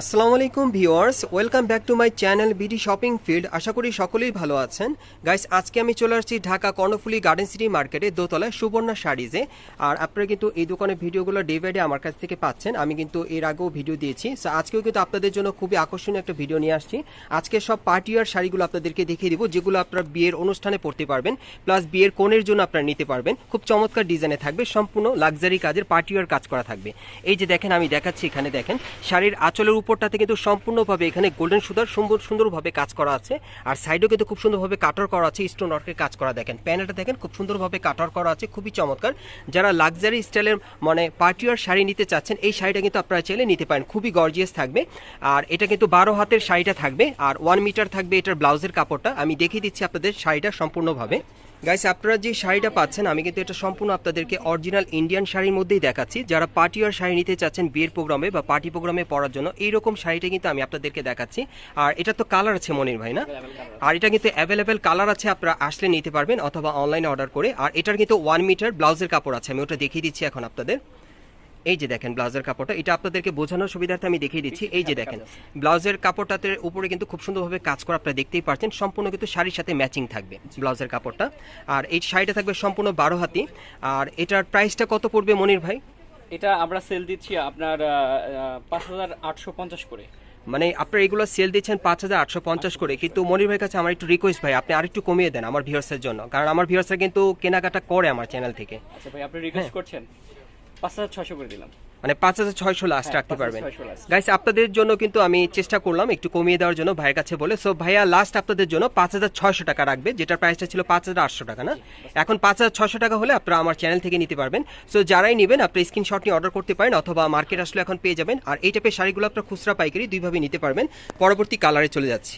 আসসালামু আলাইকুম viewers, welcome back to my channel BD shopping field. আশা করি সকলেই ভালো আছেন। গাইস, আজকে আমি চলে আসছি ঢাকা কর্ণফুলি গার্ডেন সিটি মার্কেটে দোতলায় সুবর্ণা শাড়িজে আর আপনারা কিন্তু এই দোকানের ভিডিওগুলো ডে বাই ডে আমার কাছ থেকে পাচ্ছেন। আমি কিন্তু এর আগেও ভিডিও দিয়েছি। সো আজকেও কিন্তু আপনাদের জন্য খুবই আকর্ষণীয় একটা ভিডিও নিয়ে আসছি। আজকে সব পার্টিয়ার শাড়িগুলো আপনাদেরকে দেখিয়ে দিব, যেগুলো আপনারা বিয়ের অনুষ্ঠানে পড়তে পারবেন, প্লাস বিয়ের কোণের জন্য আপনারা নিতে পারবেন। খুব চমৎকার ডিজাইনে থাকবে, সম্পূর্ণ লাক্সারি কাজের পার্টিয়ার কাজ করা থাকবে। এই যে দেখেন, আমি দেখাচ্ছি, এখানে দেখেন, শাড়ির আঁচলের উপরটাতে কিন্তু সম্পূর্ণভাবে এখানে গোল্ডেন সুতার সুন্দর সুন্দরভাবে কাজ করা আছে। আর সাইডেও কিন্তু খুব সুন্দরভাবে কাটার করা আছে স্টোন ওয়ার্কের কাজ করা দেখেন। প্যানেলটা দেখেন, খুব সুন্দরভাবে কাটার করা আছে, খুবই চমৎকার। যারা লাক্সারি স্টাইলের মানে পার্টিয়ার শাড়ি নিতে চাচ্ছেন, এই শাড়িটা কিন্তু আপনারা চাইলে নিতে পারেন, খুবই গর্জিয়াস থাকবে। আর এটা কিন্তু বারো হাতের শাড়িটা থাকবে, আর ওয়ান মিটার থাকবে এটার ব্লাউজের কাপড়টা। আমি দেখিয়ে দিচ্ছি আপনাদের শাড়িটা সম্পূর্ণভাবে। গাইস আপনারা যে শাড়িটা পাচ্ছেন আমি কিন্তু এটা সম্পূর্ণ আপনাদেরকে অরিজিনাল ইন্ডিয়ান শাড়ির মধ্যেই দেখাচ্ছি। যারা পার্টি আর শাড়ি নিতে চাচ্ছেন বিয়ের প্রোগ্রামে বা পার্টি প্রোগ্রামে পড়ার জন্য এইরকম শাড়িটা কিন্তু আমি আপনাদেরকে দেখাচ্ছি। আর এটা তো কালার আছে মনির ভাই না? আর এটা কিন্তু অ্যাভেলেবেল কালার আছে আপনারা আসলে নিতে পারবেন অথবা অনলাইনে অর্ডার করে। আর এটার কিন্তু ওয়ান মিটার ব্লাউজের কাপড় আছে আমি ওটা দেখিয়ে দিচ্ছি এখন আপনাদের। এই যে দেখেন ব্লাউজের কাপড়টা এটা আপনাদেরকে বোঝানোর সুবিধার্থে আমি দেখিয়ে দিচ্ছি। এই যে দেখেন ব্লাউজের কাপড়টাতে উপরে কিন্তু খুব সুন্দরভাবে কাজ করা আপনারা দেখতেই পাচ্ছেন সম্পূর্ণ কিন্তু শাড়ির সাথে ম্যাচিং থাকবে ব্লাউজের কাপড়টা। আর এই শাড়িটা থাকবে সম্পূর্ণ বারো হাতি। আর এটার প্রাইসটা কত পড়বে মনির ভাই? এটা আমরা সেল দিচ্ছি আপনার পাঁচ হাজার আটশো পঞ্চাশ করে। মানে আপনারা এগুলো সেল দিচ্ছেন পাঁচ হাজার আটশো পঞ্চাশ করে। কিন্তু মনির ভাইয়ের কাছে আমার একটু রিকোয়েস্ট ভাই আপনি আরেকটু কমিয়ে দেন আমার ভিউয়ার্সের জন্য। কারণ আমার ভিউয়ার্সরা কিন্তু কেনাকাটা করে আমার চ্যানেল থেকে। আচ্ছা ভাই আপনি রিকোয়েস্ট করছেন? পাঁচ হাজার ছশো করে দিলাম। মানে পাঁচ হাজার ছয়শো লাস্ট হ্যাঁ, রাখতে পারবেন। 5,600 গাইস আপনাদের জন্য কিন্তু আমি চেষ্টা করলাম একটু কমিয়ে দেওয়ার জন্য ভাইয়ের কাছে বলে। সো ভাইয়া লাস্ট আপনাদের জন্য পাঁচ হাজার ছয়শো টাকা রাখবে যেটার প্রাইসটা ছিল পাঁচ হাজার আটশো টাকা না? এখন পাঁচ হাজার ছয়শো টাকা হলে আপনারা আমার চ্যানেল থেকে নিতে পারবেন। সো যারাই নেবেন আপনি স্ক্রিনশট নিয়ে অর্ডার করতে পারেন অথবা মার্কেট আসলে এখন পেয়ে যাবেন। আর এই টাইপের শাড়িগুলো আপনার খুচরা পাইকারি দুইভাবে নিতে পারবেন। পরবর্তী কালারে চলে যাচ্ছি।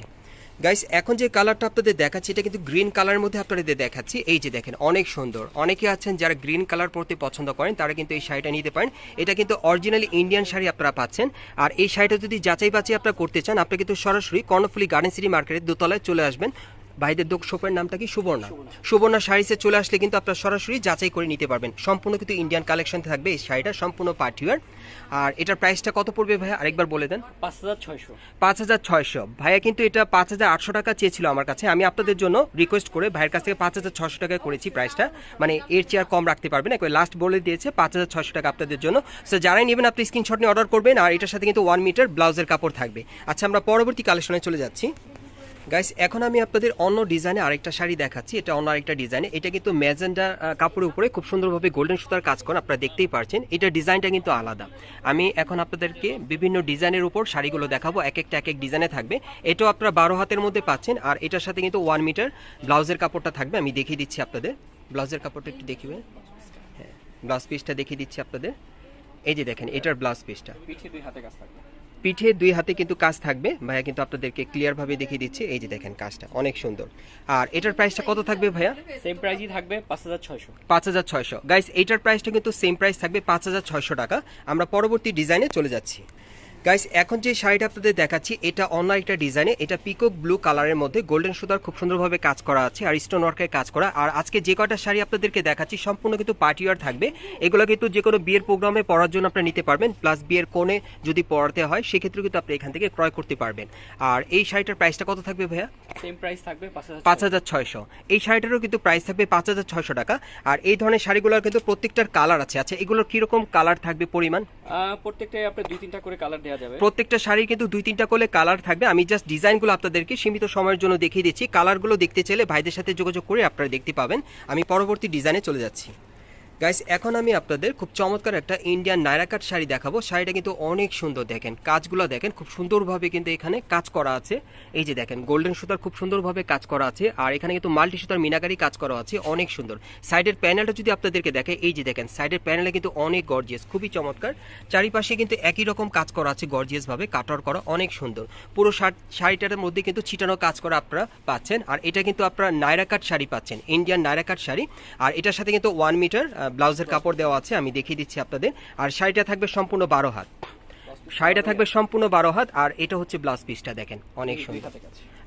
গাইস এখন যে কালারটা আপনাদের দেখাচ্ছি, এটা কিন্তু গ্রিন কালারের মধ্যে আপনাদের দেখাচ্ছি। এই যে দেখেন, অনেক সুন্দর। অনেকে আছেন যারা গ্রিন কালার পরতে পছন্দ করেন, তারা কিন্তু এই শাড়িটা নিতে পারেন। এটা কিন্তু অরিজিনালি ইন্ডিয়ান শাড়ি আপনারা পাচ্ছেন। আর এই শাড়িটা যদি যাচাই বাছাই আপনারা করতে চান, আপনি কিন্তু সরাসরি কর্ণফুলি গার্ডেন সিটি মার্কেটের দোতলায় চলে আসবেন। ভাইদের দোক শপের নামটা কি? সুবর্ণা। সুবর্ণা। শাড়িতে চলে আসলে কিন্তু আপনারা সরাসরি যাচাই করে নিতে পারবেন। সম্পূর্ণ কিন্তু ইন্ডিয়ান কালেকশন থাকবে এই শাড়িটা সম্পূর্ণ পার্টিওয়ার আর এটার প্রাইসটা কত পড়বে ভাইয়া? আরেকবার বলে দেন। পাঁচ হাজার ছয়শো। পাঁচ হাজার ছয়শো। ভাইয়া কিন্তু এটা পাঁচ হাজার আটশো টাকা চেয়েছিল আমার কাছে। আমি আপনাদের জন্য রিকোয়েস্ট করে ভাইয়ের কাছ থেকে পাঁচ হাজার ছশো টাকা করেছি প্রাইসটা মানে এর চেয়ে আর কম রাখতে পারবেন না। লাস্ট বলে দিয়েছে পাঁচ হাজার ছশো টাকা আপনাদের জন্য। সো যারাই নেবেন আপনি স্ক্রিনশট নিয়ে অর্ডার করবেন। আর এটার সাথে কিন্তু ওয়ান মিটার ব্লাউজের কাপড় থাকবে। আচ্ছা আমরা পরবর্তী কালেকশনে চলে যাচ্ছি। গাইস এখন আমি আপনাদের অন্য ডিজাইনে আরেকটা শাড়ি দেখাচ্ছি। এটা অন্য আরেকটা ডিজাইনে এটা কিন্তু ম্যাজেন্ডা কাপড়ের উপরে খুব সুন্দরভাবে গোল্ডেন সুতার কাজ করা, আপনারা দেখতেই পারছেন। এটা ডিজাইনটা কিন্তু আলাদা। আমি এখন আপনাদেরকে বিভিন্ন ডিজাইনের উপর শাড়িগুলো দেখাবো। এক একটা, এক এক ডিজাইনে থাকবে। এটাও আপনারা বারো হাতের মধ্যে পাচ্ছেন। আর এটার সাথে কিন্তু ওয়ান মিটার ব্লাউজের কাপড়টা থাকবে। আমি দেখিয়ে দিচ্ছি আপনাদের। ব্লাউজের কাপড়টা একটু দেখিবে হ্যাঁ ব্লাউজ পিসটা দেখিয়ে দিচ্ছি আপনাদের। এই যে দেখেন, এটার ব্লাউজ পিসটা পিঠে দুই হাতে কিন্তু কাজ থাকবে। ভাইয়া কিন্তু আপনাদেরকে ক্লিয়ার ভাবে দেখিয়ে দিচ্ছে। এই যে দেখেন কাজটা অনেক সুন্দর। আর এটার প্রাইসটা কত থাকবে ভাইয়া? সেম প্রাইসই থাকবে পাঁচ হাজার ছয়শো। পাঁচ হাজার ছয়শো। গাইস এটার প্রাইসটা কিন্তু সেম প্রাইস থাকবে পাঁচ হাজার ছয়শো টাকা। আমরা পরবর্তী ডিজাইনে চলে যাচ্ছি। গাইস এখন যে শাড়িটা আপনাদের দেখাচ্ছি এটা অন্য একটা ডিজাইনে এটা পিকক ব্লু কালারের মধ্যে গোল্ডেন সুতার খুব সুন্দরভাবে কাজ করা আছে আর স্টোন ওয়ার্কের কাজ করা। আর আজকে যে কয়টা শাড়ি আপনাদেরকে দেখাচ্ছি সম্পূর্ণ কিন্তু পার্টি ওয়ার থাকবে। এগুলো কিন্তু যে কোনো বিয়ের প্রোগ্রামে পরার জন্য আপনারা নিতে পারবেন প্লাস বিয়ের কোণে যদি পরাতে হয় সেক্ষেত্রে কিন্তু আপনি এখান থেকে ক্রয় করতে পারবেন। আর এই শাড়িটার প্রাইসটা কত থাকবে ভাইয়া? সেম প্রাইস থাকবে পাঁচ হাজার ছয়শো। এই শাড়িটারও কিন্তু প্রাইস থাকবে পাঁচ হাজার ছয়শো টাকা। আর এই ধরনের শাড়িগুলোর কিন্তু প্রত্যেকটার কালার আছে। আচ্ছা এগুলোর কীরকম কালার থাকবে পরিমাণ? প্রত্যেকটাই আপনার দুই তিনটা করে কালার প্রত্যেকটা শাড়ির কিন্তু দুই তিনটা করে কালার থাকবে। আমি জাস্ট ডিজাইনগুলো আপনাদেরকে সীমিত সময়ের জন্য দেখিয়ে দিচ্ছি। কালারগুলো দেখতে চাইলে ভাইদের সাথে যোগাযোগ করে আপনারা দেখতে পাবেন। আমি পরবর্তী ডিজাইনে চলে যাচ্ছি। গাইস এখন আমি আপনাদের খুব চমৎকার একটা ইন্ডিয়ান নাইরাকাট শাড়ি দেখাবো। শাড়িটা কিন্তু অনেক সুন্দর দেখেন। কাজগুলো দেখেন, খুব সুন্দরভাবে কিন্তু এখানে কাজ করা আছে। এই যে দেখেন গোল্ডেন সুতার খুব সুন্দরভাবে কাজ করা আছে। আর এখানে কিন্তু মাল্টি সুতার মিনাকারি কাজ করা আছে, অনেক সুন্দর। সাইডের প্যানেলটা যদি আপনাদেরকে দেখে, এই যে দেখেন সাইডের প্যানেলে কিন্তু অনেক গর্জিয়াস খুবই চমৎকার। চারিপাশে কিন্তু একই রকম কাজ করা আছে গর্জিয়াস ভাবে কাটার করা, অনেক সুন্দর। পুরো শাড়- শাড়িটার মধ্যে কিন্তু ছিটানো কাজ করা আপনারা পাচ্ছেন। আর এটা কিন্তু আপনারা নাইরাকাট শাড়ি পাচ্ছেন ইন্ডিয়ান নাইরাকাট শাড়ি। আর এটার সাথে কিন্তু ওয়ান মিটার ব্লাউজের কাপড় দেওয়া আছে আমি দেখিয়ে দিচ্ছি আপনাদের। আর শাড়িটা থাকবে সম্পূর্ণ বারো হাত। শাড়িটা থাকবে সম্পূর্ণ বারো হাত আর এটা হচ্ছে ব্লাউজ পিসটা দেখেন অনেক সুন্দর।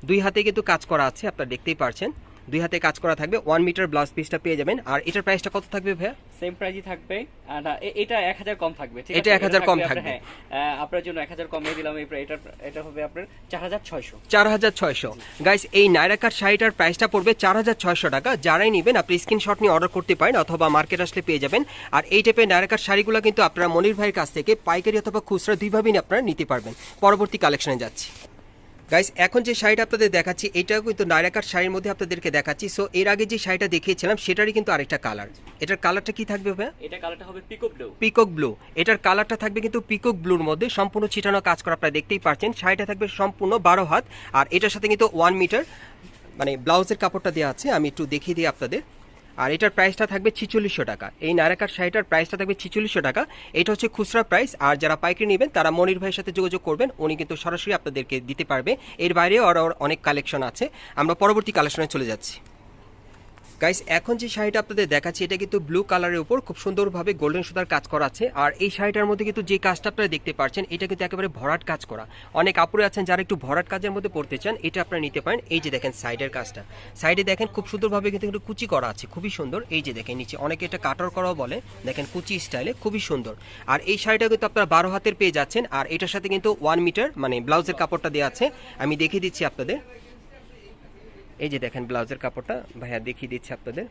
দুই হাতে কিন্তু কাজ করা আছে আপনারা দেখতেই পারছেন। দুই হাতে কাজ করা থাকবে ওয়ান মিটার ব্লাউজ পিসটা পেয়ে যাবেন। আর এটার প্রাইসটা কত থাকবে ভাইয়া? সেম প্রাইসই থাকবে। আর এটা এক হাজার কম থাকবে এটা আছে? 1000 কম থাকবে। হ্যাঁ আপনার জন্য এক হাজার কমিয়ে দিলাম এই এটা এটা হবে আপনার চার হাজার ছয়শো। চার হাজার ছয়শো। গাইস এই নাইরা কাট শাড়িটার প্রাইসটা পড়বে চার হাজার ছয়শো টাকা। যারাই নেবেন আপনি স্ক্রিনশট নিয়ে অর্ডার করতে পারেন অথবা মার্কেট আসলে পেয়ে যাবেন। আর এই টাইপের নাইরা কাট শাড়িগুলো কিন্তু আপনারা মনির ভাইয়ের কাছ থেকে পাইকারি অথবা খুচরা দুইভাবেই আপনারা নিতে পারবেন। পরবর্তী কালেকশনে যাচ্ছি। গাইস এখন যে শাড়িটা আপনাদের দেখাচ্ছি এটাও কিন্তু নাইরাকার শাড়ির মধ্যে আপনাদেরকে দেখাচ্ছি। সো এর আগে যে শাড়িটা দেখিয়েছিলাম সেটারই কিন্তু আরেকটা কালার এটার কালারটা কি থাকবে ভাই এটা কালারটা হবে পিকো ব্লু পিকক ব্লু এটার কালারটা থাকবে কিন্তু পিকক ব্লুর মধ্যে। সম্পূর্ণ ছিটানো কাজ করা আপনারা দেখতেই পাচ্ছেন। শাড়িটা থাকবে সম্পূর্ণ বারো হাত। আর এটার সাথে কিন্তু ওয়ান মিটার মানে ব্লাউজের কাপড়টা দেওয়া আছে। আমি একটু দেখিয়ে দিই আপনাদের। আর এটার প্রাইসটা থাকবে ছিচল্লিশশো টাকা। এই নারাকার শাড়িটার প্রাইসটা থাকবে ছিচল্লিশশো টাকা। এটা হচ্ছে খুচরা প্রাইস আর যারা পাইকারি নেবেন, তারা মনির ভাইয়ের সাথে যোগাযোগ করবেন, উনি কিন্তু সরাসরি আপনাদেরকে দিতে পারবে। এর বাইরেও আরও অনেক কালেকশন আছে। আমরা পরবর্তী কালেকশনে চলে যাচ্ছি। গাইস এখন যে শাড়িটা আপনাদের দেখাচ্ছি, এটা কিন্তু ব্লু কালারের উপর খুব সুন্দরভাবে গোল্ডেন সুতার কাজ করা আছে। আর এই শাড়িটার মধ্যে কিন্তু যে কাজটা আপনারা দেখতে পাচ্ছেন, এটা কিন্তু একেবারে ভরাট কাজ করা। অনেক আপুরে আছেন যারা একটু ভরাট কাজের মধ্যে পড়তে চান, এটা আপনারা নিতে পারেন। এই যে দেখেন সাইডের কাজটা। সাইডে দেখেন খুব সুন্দরভাবে কিন্তু একটু কুচি করা আছে, খুবই সুন্দর। এই যে দেখেন নিচে অনেকে এটা কাটর করাও বলে, দেখেন কুচি স্টাইলে খুবই সুন্দর। আর এই শাড়িটা কিন্তু আপনারা বারো হাতের পেয়ে যাচ্ছেন, আর এটার সাথে কিন্তু ওয়ান মিটার মানে ব্লাউজের কাপড়টা দেওয়া আছে। আমি দেখিয়ে দিচ্ছি আপনাদের। এই যে দেখেন ব্লাউজের কাপড়টা ভাইয়া দেখিয়ে দিচ্ছি আপনাদের।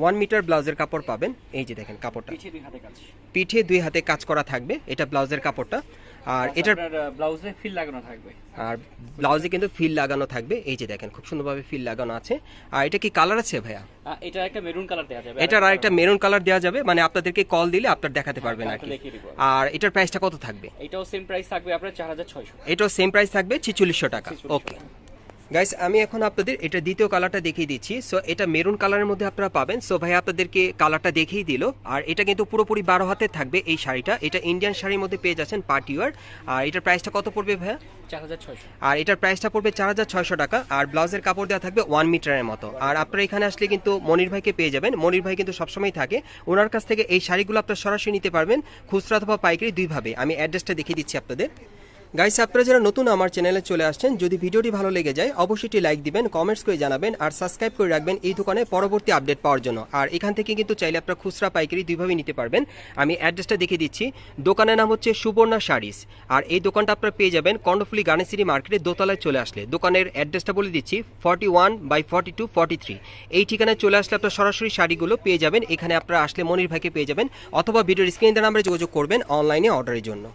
ওয়ান মিটার ব্লাউজের কাপড় পাবেন। এই যে দেখেন কাপড়টা। পিঠে দুই হাতে কাজ। করা থাকবে এটা ব্লাউজের কাপড়টা। আর এটার ব্লাউজে ফিল লাগানো থাকবে। আর ব্লাউজে কিন্তু ফিল লাগানো থাকবে। এই যে দেখেন খুব সুন্দরভাবে ফিল লাগানো আছে। আর এটা কি কালার আছে ভাইয়া? এটা একটা মেরুন কালার দেওয়া যাবে। এটার আরেকটা মেরুন কালার দেওয়া যাবে। মানে আপনাদেরকে কল দিলে আপনার দেখাতে পারবেন আর কি। আর এটার প্রাইসটা কত থাকবে? এটাও সেম প্রাইস থাকবে আপনার চার হাজার ছয়শো। এটাও সেম প্রাইস থাকবে ছিচল্লিশশো টাকা। ওকে গাইস আমি এখন আপনাদের এটা দ্বিতীয় কালারটা দেখিয়ে দিচ্ছি। সো এটা মেরুন কালারের মধ্যে আপনারা পাবেন। সো ভাই আপনাদেরকে কালারটা দেখিয়ে দিল। আর এটা কিন্তু পুরোপুরি বারো হাতে থাকবে এই শাড়িটা। এটা ইন্ডিয়ান শাড়ির মধ্যে পেয়ে যাচ্ছেন পার্টিওয়ার আর এটার প্রাইসটা কত পড়বে ভাইয়া? আর এটার প্রাইসটা পড়বে চার হাজার ছয়শো টাকা। আর ব্লাউজের কাপড় দেওয়া থাকবে ওয়ান মিটারের মতো। আর আপনারা এখানে আসলে কিন্তু মনির ভাইকে পেয়ে যাবেন। মনির ভাই কিন্তু সবসময় থাকে। ওনার কাছ থেকে এই শাড়িগুলো আপনারা সরাসরি নিতে পারবেন খুচরা অথবা পাইকারি দুইভাবে। আমি অ্যাড্রেসটা দেখিয়ে দিচ্ছি আপনাদের। গাইস আপনারা যারা নতুন আমার চ্যানেলে চলে আসছেন, যদি ভিডিওটি ভালো লেগে যায়, অবশ্যই লাইক দিবেন কমেন্টস করে জানাবেন, আর সাবস্ক্রাইব করে রাখবেন এই দোকানে পরবর্তী আপডেট পাওয়ার জন্য। আর এখান থেকে কিন্তু চাইলে আপনারা খুচরা পাইকারি দুইভাবে নিতে পারবেন। আমি অ্যাড্রেসটা দেখিয়ে দিচ্ছি। দোকানের নাম হচ্ছে সুবর্ণা শাড়িস। আর এই দোকানটা আপনারা পেয়ে যাবেন কর্ণফুলি গানেসিটি মার্কেটের দোতলায় চলে আসলে। দোকানের অ্যাড্রেসটা বলে দিচ্ছি forty one by forty two forty three এই ঠিকানায় চলে আসলে আপনারা সরাসরি শাড়িগুলো পেয়ে যাবেন। এখানে আপনারা আসলে মনির ভাইকে পেয়ে যাবেন। অথবা ভিডিওর স্ক্রিন নাম্বারে যোগাযোগ করবেন অনলাইনে অর্ডারের জন্য।